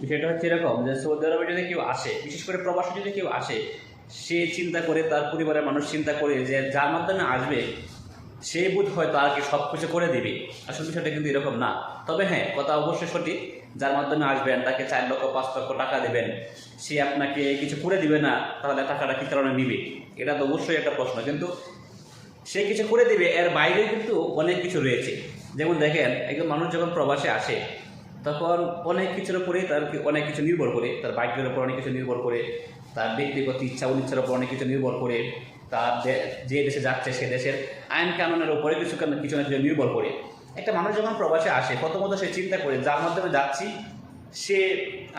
বিষয়টা হচ্ছে এরকম যে সৌদি আরবে যদি কেউ আসে, বিশেষ করে প্রবাসী যদি কেউ আসে, সে চিন্তা করে, তার পরিবারের মানুষ চিন্তা করে যে যার মাধ্যমে আসবে, সে বুধ হয় তার কি সব কিছু করে দিবে। আসল বিষয়টা কিন্তু এরকম না। তবে হ্যাঁ কথা অবশ্যই সঠিক, যার মাধ্যমে আসবেন, তাকে চার লক্ষ, পাঁচ লক্ষ টাকা দেবেন, সে আপনাকে কিছু করে দিবে না, তাহলে টাকাটা কি কারণে নিবে? এটা তো অবশ্যই একটা প্রশ্ন। কিন্তু সে কিছু করে দিবে, এর বাইরে কিন্তু অনেক কিছু রয়েছে। যেমন দেখেন, একজন মানুষ যখন প্রবাসে আসে তখন অনেক কিছুর উপরে তার অনেক কিছু নির্ভর করে, তার বাইকের উপর অনেক কিছু নির্ভর করে, তার ব্যক্তিগত ইচ্ছা অনিচ্ছার উপর অনেক কিছু নির্ভর করে, তার যে দেশে যাচ্ছে সে দেশের আইন কানুনের উপরে কিছু কিছু না কিছু নির্ভর করে। একটা মানুষ যখন প্রবাসে আসে, প্রথমত সে চিন্তা করে, যার মাধ্যমে যাচ্ছি, সে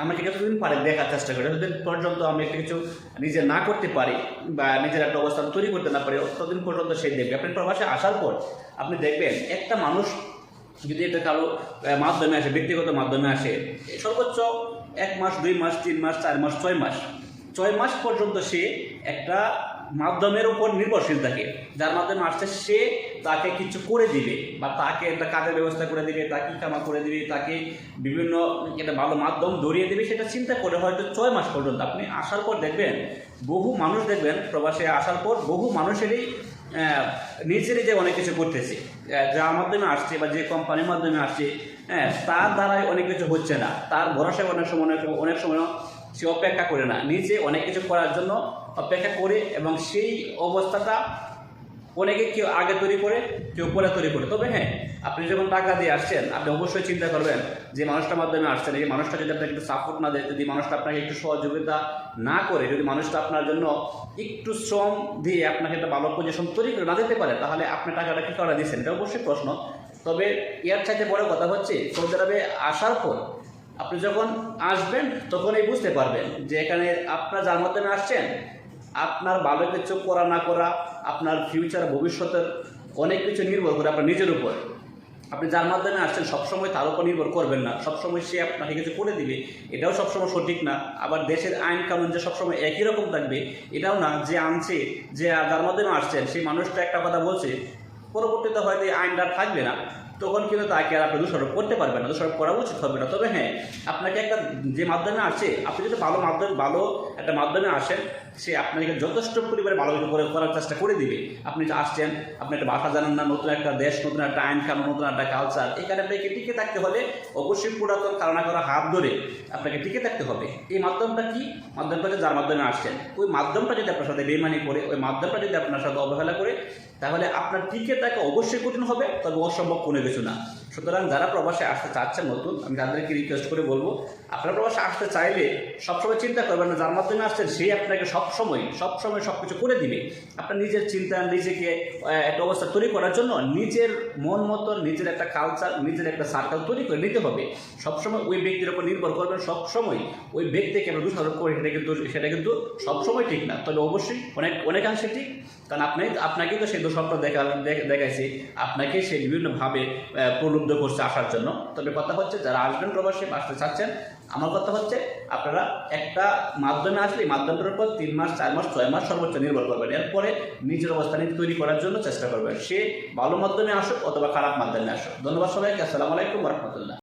আমাকে যতদিন পারে দেখার চেষ্টা করে, যতদিন পর্যন্ত আমি একটা কিছু নিজে না করতে পারি বা নিজের একটা অবস্থান তৈরি করতে না পারি, ততদিন পর্যন্ত সে দেখবে। আপনি প্রবাসে আসার পর আপনি দেখবেন, একটা মানুষ যদি এটা কারও মাধ্যমে আসে, ব্যক্তিগত মাধ্যমে আসে সর্বোচ্চ এক মাস, দুই মাস, তিন মাস, চার মাস, ছয় মাস। ছয় মাস পর্যন্ত সে একটা মাধ্যমের উপর নির্ভরশীল থাকে। যার মাধ্যমে আসছে, সে তাকে কিছু করে দিবে বা তাকে একটা কাজের ব্যবস্থা করে দিবে, তাকে কামা করে দিবে, তাকে বিভিন্ন একটা ভালো মাধ্যম ধরিয়ে দিবে, সেটা চিন্তা করে হয়তো ছয় মাস পর্যন্ত। আপনি আসার পর দেখবেন, বহু মানুষ দেখবেন, প্রবাসে আসার পর বহু মানুষেরই নিজে নিজে অনেক কিছু করতেছে। আহ, যার মাধ্যমে আসছে বা যে কোম্পানির মাধ্যমে আসছে হ্যাঁ তার দ্বারাই অনেক কিছু হচ্ছে না। তার ভরসায় অনেক সময় অনেক সময় সে অপেক্ষা করে না। নিজে অনেক কিছু করার জন্য অপেক্ষা করে এবং সেই অবস্থাটা অনেকে কেউ আগে তৈরি করে, কেউ পরে তৈরি করে। তবে হ্যাঁ আপনি যখন টাকা দিয়ে আসছেন, আপনি অবশ্যই চিন্তা করবেন যে মানুষটার মাধ্যমে আসছেন, এই মানুষটা যদি আপনাকে একটু সাপোর্ট না দেয়, যদি মানুষটা আপনাকে একটু সহযোগিতা না করে, যদি মানুষটা আপনার জন্য একটু শ্রম দিয়ে আপনাকে একটা ভালো পজিশন তৈরি করে না দিতে পারে, তাহলে আপনি টাকাটা কি করে দিচ্ছেন? এটা অবশ্যই প্রশ্ন। তবে এর চাইতে বড় কথা হচ্ছে, সৌদি আরবে আসার পর আপনি যখন আসবেন, তখনই বুঝতে পারবেন যে এখানে আপনার যার মাধ্যমে আসছেন আপনার ভালো কিছু করা, না করা, আপনার ফিউচার ভবিষ্যতের অনেক কিছু নির্ভর করে আপনার নিজের উপর। আপনি যার মাধ্যমে আসছেন, সবসময় তার উপর নির্ভর করবেন না। সবসময় সে আপনাকে কিছু করে দিবে, এটাও সবসময় সঠিক না। আবার দেশের আইন কানুন যে সবসময় একই রকম থাকবে, এটাও না যে আনছে, যে যার মাধ্যমে আসছেন, সেই মানুষটা একটা কথা বলছে, পরবর্তীতে হয়তো এই আইনটা থাকবে না। তখন কিন্তু তাকে আর আপনি দোষারোপ করতে পারবেন না, দোষারোপ করা উচিত হবে না। তবে হ্যাঁ আপনাকে একটা যে মাধ্যমে আসে, আপনি যদি ভালো মাধ্যমে, ভালো একটা মাধ্যমে আসেন, সে আপনাকে যথেষ্ট পরিমাণে ভালো করে করার চেষ্টা করে দিবে। আপনি আসছেন, আপনি একটা ভাষা জানেন না, নতুন একটা দেশ, নতুন একটা আইন কানুন, নতুন একটা কালচার এখানে আপনাকে টিকে থাকতে হলে অবশ্যই পুরাতন কারণা করা হাত ধরে আপনাকে টিকে থাকতে হবে। এই মাধ্যমটা কি? মাধ্যমটা হচ্ছে যার মাধ্যমে আসছেন। ওই মাধ্যমটা যদি আপনার সাথে বেমানি করে, ওই মাধ্যমটা যদি আপনার সাথে অবহেলা করে, তাহলে আপনার টিকে থাকা অবশ্যই কঠিন হবে, তবে অসম্ভব কোনো কিছু না সুতরাং যারা প্রবাসে আসতে চাচ্ছেন নতুন আমি তাদেরকে রিকোয়েস্ট করে বলব আপনারা প্রবাসে আসতে চাইলে সবসময় চিন্তা করবেন না যার মাধ্যমে আসছেন সেই আপনাকে সবসময় সবসময় সব কিছু করে দিবে। আপনার নিজের চিন্তা নিজেকে একটা অবস্থা তৈরি করার জন্য নিজের মন মতো নিজের একটা কালচার নিজের একটা সার্কেল তৈরি করে নিতে হবে। সবসময় ওই ব্যক্তির উপর নির্ভর করবেন সবসময় ওই ব্যক্তিকে আমরা দোষারোপ করি সেটা কিন্তু সেটা কিন্তু সবসময় ঠিক না। তবে অবশ্যই অনেক অনেকাংশে ঠিক। কারণ আপনি আপনাকে তো সেই দোষারোপটা দেখা দেখ- দেখাইছে। আপনাকে সে বিভিন্নভাবে আহ, প্রলুব্ধ করছে আসার জন্য। তবে কথা হচ্ছে, যারা আসবেন প্রবাসী, আসতে চাচ্ছেন, আমার কথা হচ্ছে, আপনারা একটা মাধ্যমে আসলে মাধ্যমটার উপর তিন মাস, চার মাস, ছয় মাস সর্বোচ্চ নির্ভর করবেন। এরপরে নিজের অবস্থানে তৈরি করার জন্য চেষ্টা করবেন। সে ভালো মাধ্যমে আসুক অথবা খারাপ মাধ্যমে আসুক। ধন্যবাদ সবাইকে। আসসালামু আলাইকুম রহমতুল্লাহ।